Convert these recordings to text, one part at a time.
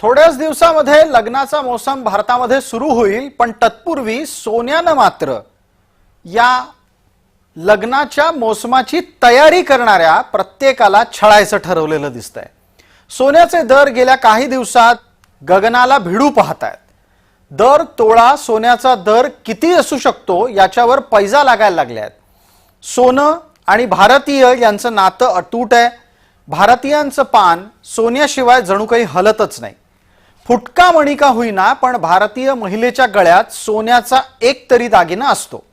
थोड्याच दिवसामध्ये लग्नाचा मोसम भारतामध्ये सुरू होईल पण तत्पूर्वी सोन्यानं मात्र या लग्नाच्या मोसमाची तयारी करणाऱ्या प्रत्येकाला छळायचं ठरवलेलं दिसतंय. सोन्याचे दर गेल्या काही दिवसात गगनाला भिडू पाहत आहेत दर तोळा सोन्याचा दर किती असू शकतो याच्यावर पैजा लागायला लागल्या आहेत सोनं आणि भारतीय यांचं नातं अतूट आहे. भारतीयांचं पान सोन्याशिवाय जणू काही हलतच नाही. फुटका मणी का होईना पण भारतीय महिलेच्या गळ्यात सोन्याचा एक तरी दागिना असतो.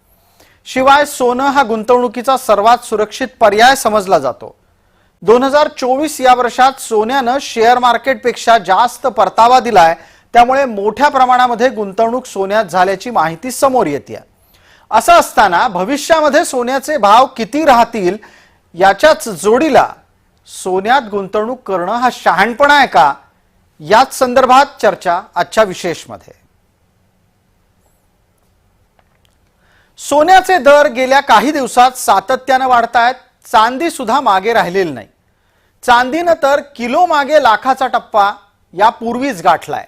शिवाय सोनं हा गुंतवणुकीचा सर्वात सुरक्षित पर्याय समजला जातो. दोन हजार चोवीस या वर्षात सोन्यानं शेअर मार्केटपेक्षा जास्त परतावा दिलाय त्यामुळे मोठ्या प्रमाणामध्ये गुंतवणूक सोन्यात झाल्याची माहिती समोर येते असं असताना भविष्यामध्ये सोन्याचे भाव किती राहतील याच्याच जोडीला सोन्यात गुंतवणूक करणं हा शहाणपणा आहे का? याच संदर्भात चर्चा आजच्या विशेषमध्ये. सोन्याचे दर गेल्या काही दिवसात सातत्यानं वाढतायत चांदी सुद्धा मागे राहिलेली नाही. चांदीनं तर किलो मागे लाखाचा टप्पा यापूर्वीच गाठलाय.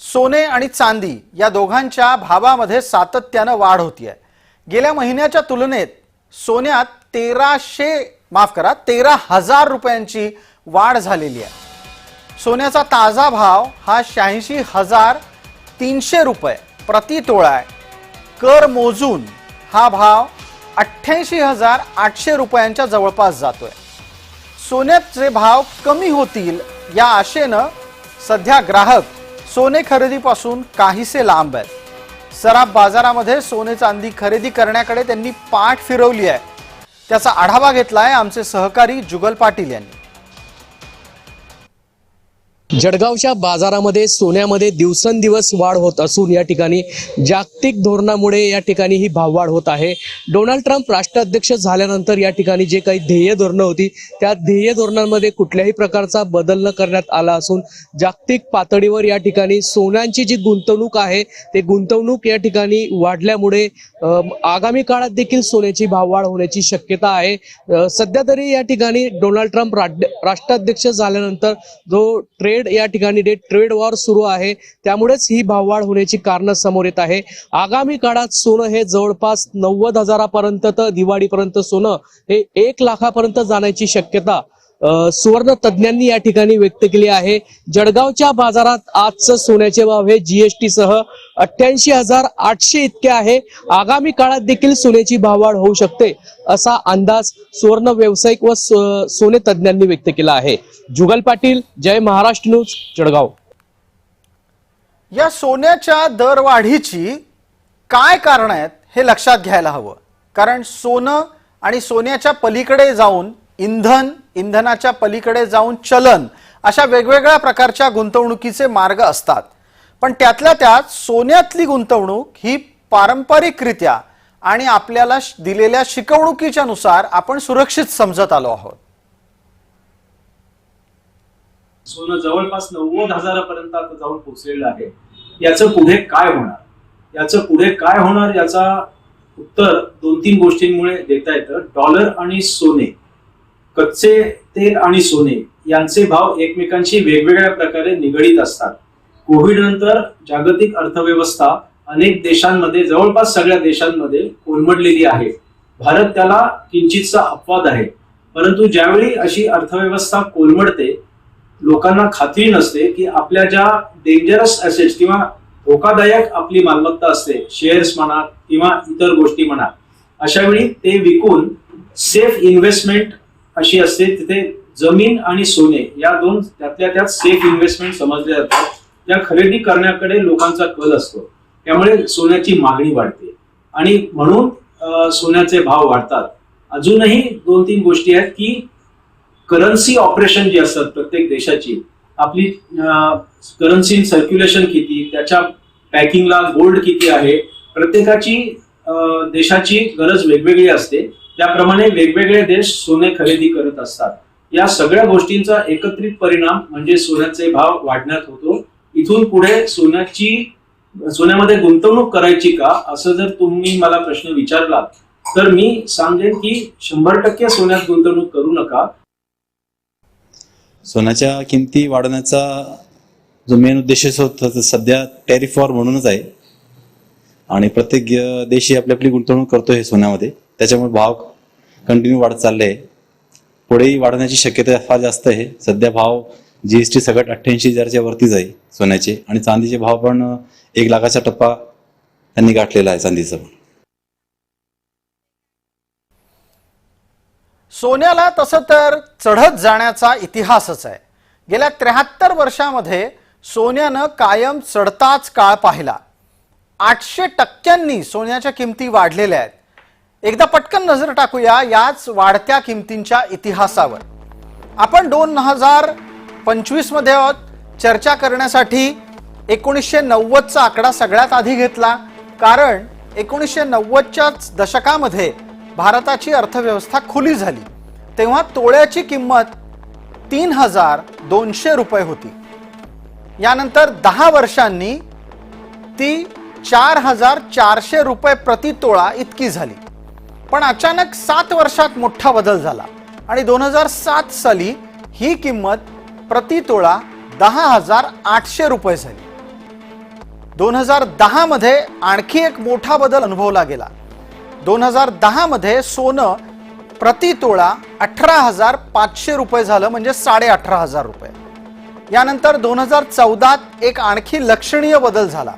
सोने आणि चांदी या दोघांच्या भावामध्ये सातत्यानं वाढ होतीये. गेल्या महिन्याच्या तुलनेत सोन्यात तेराशे माफ करा तेरा हजार रुपयांची वाढ झालेली आहे. सोन्याचा ताजा भाव हा शहाऐंशी हजार तीनशे रुपये प्रति तोळा आहे कर मोजून हा भाव अठ्ठ्याऐंशी हजार आठशे रुपयांच्या जवळपास जातोय. सोन्याचे भाव कमी होतील या आशेनं सध्या ग्राहक सोने खरेदीपासून काहीसे लांब आहेत. सराफ बाजारामध्ये सोने चांदी खरेदी करण्याकडे त्यांनी पाठ फिरवली आहे. त्याचा आढावा घेतला आहे आमचे सहकारी जुगल पाटील यांनी. जळगावच्या बाजारामध्ये सोन्यामध्ये दिवसेंदिवस वाढ होत असून या ठिकाणी जागतिक धोरणामुळे या ठिकाणी ही भाववाढ होत आहे. डोनाल्ड ट्रम्प राष्ट्राध्यक्ष झाल्यानंतर या ठिकाणी जे काही ध्येय धोरणं होती त्या ध्येय धोरणांमध्ये कुठल्याही प्रकारचा बदल न करण्यात आला असून जागतिक पातळीवर या ठिकाणी सोन्यांची जी गुंतवणूक आहे ते गुंतवणूक या ठिकाणी वाढल्यामुळे आगामी काळात देखील सोन्याची भाववाढ होण्याची शक्यता आहे. सध्या तरी या ठिकाणी डोनाल्ड ट्रम्प राज्य- राष्ट्राध्यक्ष झाल्यानंतर जो ट्रेड या ठिकाणी डे ट्रेड वॉर सुरू आहे. त्यामुळेच ही भाववाढ होण्याची कारणं समोर येत आहे. आगामी काळात सोनं हे जवळपास नव्वद हजारापर्यंत तर दिवाळीपर्यंत सोनं हे एक लाखापर्यंत जाण्याची शक्यता सुवर्ण तज्ज्ञांनी या ठिकाणी व्यक्त केली आहे. जळगावच्या बाजारात आजचं सोन्याचे भाव हे जीएसटी सह अठ्ठ्याऐंशी हजार आठशे इतके आहे. आगामी काळात देखील सोन्याची भाववाढ होऊ शकते असा अंदाज सुवर्ण व्यावसायिक व सोने तज्ज्ञांनी व्यक्त केला आहे. जुगल पाटील जय महाराष्ट्र न्यूज जळगाव. या सोन्याच्या दरवाढीची काय कारण आहेत हे लक्षात घ्यायला हवं. कारण सोनं आणि सोन्याच्या पलीकडे जाऊन इंधन इंधनाच्या पलीकडे जाऊन चलन अशा वेगवेगळ्या प्रकारच्या गुंतवणुकीचे मार्ग असतात. पण त्यातल्या त्यात सोन्यातली गुंतवणूक ही पारंपरिकरित्या आणि आपल्याला दिलेल्या शिकवणुकीच्या नुसार आपण सुरक्षित समजत आलो आहोत. सोनं जवळपास नव्वद हजारापर्यंत आता जाऊन पोहोचलेलं आहे. याचं पुढे काय होणार? याचं पुढे काय होणार? याचा उत्तर दोन तीन गोष्टींमुळे देता येतं. डॉलर आणि सोने. कच्चे तेल आणि सोने यांचे भाव एकमेकांशी वेगवेगळ्या प्रकारे निगडीत असतात. कोविड नंतर जागतिक अर्थव्यवस्था अनेक देशांमध्ये जवळपास सगळ्या देशांमध्ये कोलमडलेली आहे. भारत त्याला किंचितचा अपवाद आहे. परंतु ज्यावेळी अशी अर्थव्यवस्था कोलमडते लोकांना खात्री नसते की आपल्या ज्या डेंजरस असेट्स किंवा धोकादायक आपली मालमत्ता असते शेअर्स म्हणा किंवा इतर गोष्टी म्हणा अशा वेळी ते विकून सेफ इन्व्हेस्टमेंट अशी असते तिथे जमीन आणि सोने या दोन त्यातल्या त्यात सेफ इन्व्हेस्टमेंट समजले जातात. या खरेदी करण्याकडे लोकांचा कल असतो. त्यामुळे सोन्याची मागणी वाढते. आणि म्हणून सोन्याचे भाव वाढतात. अजूनही दोन तीन गोष्टी आहेत की करन्सी ऑपरेशन जी असतात प्रत्येक देशाची आपली करन्सी सर्क्युलेशन किती त्याच्या पॅकिंगला गोल्ड किती आहे प्रत्येकाची देशाची गरज वेगवेगळी असते. त्याप्रमाणे वेगवेगळे देश सोने खरेदी करत असतात. या सगळ्या गोष्टींचा एकत्रित परिणाम म्हणजे सोन्याचे भाव वाढण्यात होतो. इथून पुढे सोन्याची सोन्यामध्ये गुंतवणूक करायची का असं जर तुम्ही मला प्रश्न विचारला तर मी सांगेन की शंभर टक्के सोन्यात गुंतवणूक करू नका. सोन्याच्या किमती वाढवण्याचा जो मेन उद्देश असतो सध्या टॅरिफ वॉर म्हणूनच आहे. आणि प्रत्येक देशी आपली आपली गुंतवणूक करतो हे सोन्यामध्ये. त्याच्यामुळे भाव कंटिन्यू वाढत चालले आहे. पुढेही वाढण्याची शक्यता फार जास्त आहे. सध्या भाव जीएसटी सगळ्यात अठ्ठ्याऐंशी हजारच्या वरतीच आहे सोन्याचे. आणि चांदीचे भाव पण एक लाखाचा टप्पा त्यांनी गाठलेला आहे चांदीचा पण. सोन्याला तसं तर चढत जाण्याचा इतिहासच आहे. गेल्या त्र्याहत्तर वर्षामध्ये सोन्यानं कायम चढताच काळ पाहिला. आठशे टक्क्यांनी सोन्याच्या किमती वाढलेल्या आहेत. एकदा पटकन नजर टाकूया याच वाढत्या किमतींच्या इतिहासावर. आपण दोन हजार पंचवीसमध्ये आहोत. चर्चा करण्यासाठी एकोणीसशे नव्वदचा आकडा सगळ्यात आधी घेतला. कारण एकोणीसशे नव्वदच्याच दशकामध्ये भारताची अर्थव्यवस्था खुली झाली. तेव्हा तोळ्याची किंमत तीन हजार दोनशे रुपये होती. यानंतर दहा वर्षांनी ती चार हजार चारशे रुपये प्रति तोळा इतकी झाली. पण अचानक सात वर्षात मोठा बदल झाला. आणि दोन हजार सात साली ही किंमत प्रति तोळा दहा हजार आठशे रुपये झाली. दोन हजार दहामध्ये आणखी एक मोठा बदल अनुभवला गेला. दोन हजार दहामध्ये सोनं प्रति तोळा अठरा हजार पाचशे रुपये झालं म्हणजे साडे अठरा हजार रुपये. यानंतर दोन हजार चौदात एक आणखी लक्षणीय बदल झाला.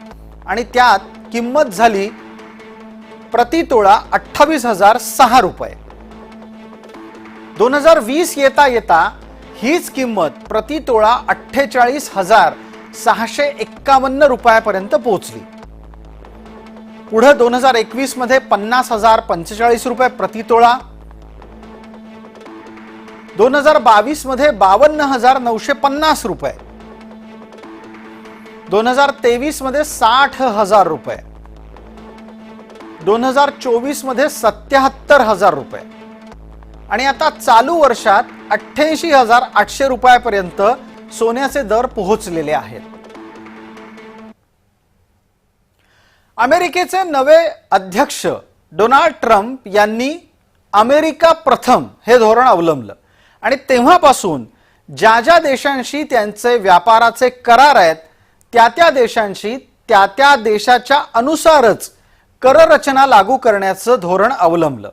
आणि त्यात किंमत झाली प्रति तोळा अठ्ठावीस हजार सहा रुपये. दोन हजार वीस येता येता हीच किंमत प्रति तोळा अठ्ठेचाळीस हजार सहाशे एक्कावन्न रुपयापर्यंत पोहोचली. पुढे दोन हजार एकवीसमध्ये पन्नास हजार पंचेचाळीस रुपये प्रति तोळा. दोन हजार बावीसमध्ये बावन्न हजार नऊशे पन्नास रुपये. दोन हजार तेवीसमध्ये साठ हजार रुपये. दोन हजार चोवीसमध्ये सत्याहत्तर हजार रुपये. आणि आता चालू वर्षात अठ्ठ्याऐंशी हजार आठशे रुपयापर्यंत सोन्याचे दर पोहोचलेले आहेत. अमेरिकेचे नवे अध्यक्ष डोनाल्ड ट्रम्प यांनी अमेरिका प्रथम हे धोरण अवलंबलं. आणि तेव्हापासून ज्या ज्या देशांशी त्यांचे व्यापाराचे करार आहेत त्या त्या देशांशी त्या त्या देशाच्या अनुसारच कररचना लागू करण्याचं धोरण अवलंबलं.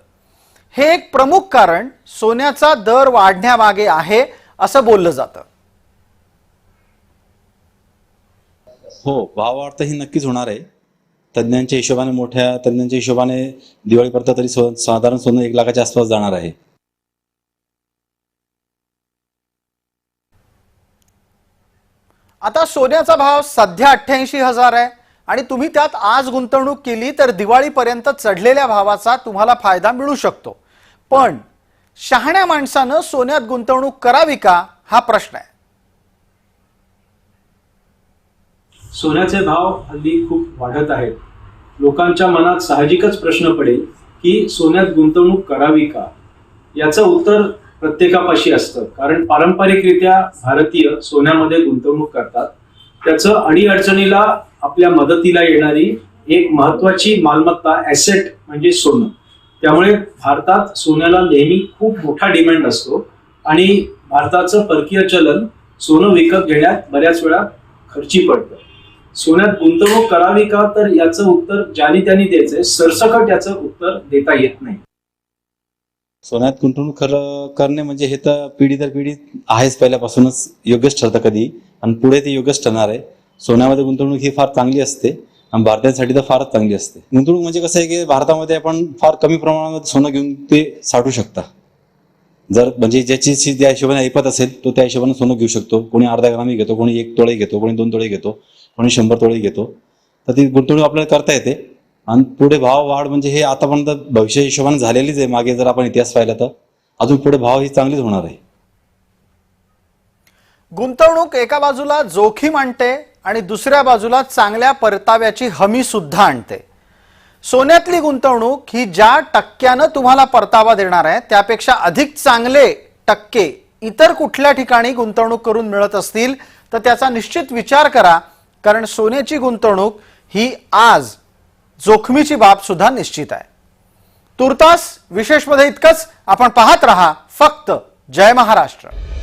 हे एक प्रमुख कारण सोन्याचा दर वाढण्यामागे आहे असं बोललं जातं. हो तर ही नक्कीच होणार आहे. तज्ज्ञांच्या हिशोबाने मोठ्या तज्ज्ञांच्या हिशोबाने दिवाळीपर्यंत तरी सो- साधारण सोनं एक लाखाच्या आसपास जाणार आहे. आता सोन्याचा भाव सध्या अठ्ठ्याऐंशी हजार आहे. आणि तुम्ही त्यात आज गुंतवणूक केली तर दिवाळीपर्यंत चढलेल्या भावाचा तुम्हाला फायदा मिळू शकतो. पण शहाण्या माणसानं सोन्यात गुंतवणूक करावी का? हा प्रश्न आहे. सोन्याचे भाव हल्ली खूप वाढत आहेत. लोकांच्या मनात साहजिकच प्रश्न पडेल की सोन्यात गुंतवणूक करावी का? याचं उत्तर प्रत्येकापाशी असतं. कारण पारंपरिकरित्या भारतीय सोन्यामध्ये गुंतवणूक करतात. त्याचं अडीअडचणीला आपल्या मदतीला येणारी एक महत्वाची मालमत्ता ऍसेट म्हणजे सोनं. त्यामुळे भारतात सोन्याला नेहमी खूप मोठा डिमांड असतो आणि भारताचं परकीय चलन सोनं विकत घेण्यात बऱ्याच वेळा खर्ची पडतं. सोन्यात गुंतवणूक करावी का? तर याचं उत्तर ज्याने त्यांनी द्यायचंय सरसकट याचं उत्तर देता येत नाही. सोन्यात गुंतवणूक खरं करणे म्हणजे हे तर पिढी दर पिढी आहेच पहिल्यापासूनच योग्यच ठरतं कधी. आणि पुढे ते योग्यच ठरणार आहे. सोन्यामध्ये गुंतवणूक ही फार चांगली असते आणि भारतीयांसाठी तर फारच चांगली असते. गुंतवणूक म्हणजे कसं आहे की भारतामध्ये आपण फार कमी प्रमाणामध्ये सोनं घेऊन ते साठू शकता. जर म्हणजे ज्याची जी त्या हिशोबाने ऐपत असेल तो त्या हिशोबाने सोनं घेऊ शकतो. कोणी अर्धा ग्रामी घेतो कोणी एक तोळे घेतो कोणी दोन तोळे घेतो कोणी शंभर तोळे घेतो. तर ती गुंतवणूक आपल्याला करता येते. आणि पुढे भाव वाढ म्हणजे हे आतापर्यंत भविष्य हिशोबाने झालेलीच आहे. मागे जर आपण इतिहास पाहिला तर अजून पुढे भाव ही चांगलीच होणार आहे. गुंतवणूक एका बाजूला जोखीम आणते आणि दुसऱ्या बाजूला चांगल्या परताव्याची हमी सुद्धा आणते. सोन्यातली गुंतवणूक ही ज्या टक्क्यानं तुम्हाला परतावा देणार आहे त्यापेक्षा अधिक चांगले टक्के इतर कुठल्या ठिकाणी गुंतवणूक करून मिळत असतील तर त्याचा निश्चित विचार करा कारण सोन्याची गुंतवणूक ही आज जोखमीची बाब सुद्धा निश्चित आहे. तुर्तास विशेषमध्ये इतकंच आपण पाहत रहा फक्त जय महाराष्ट्र.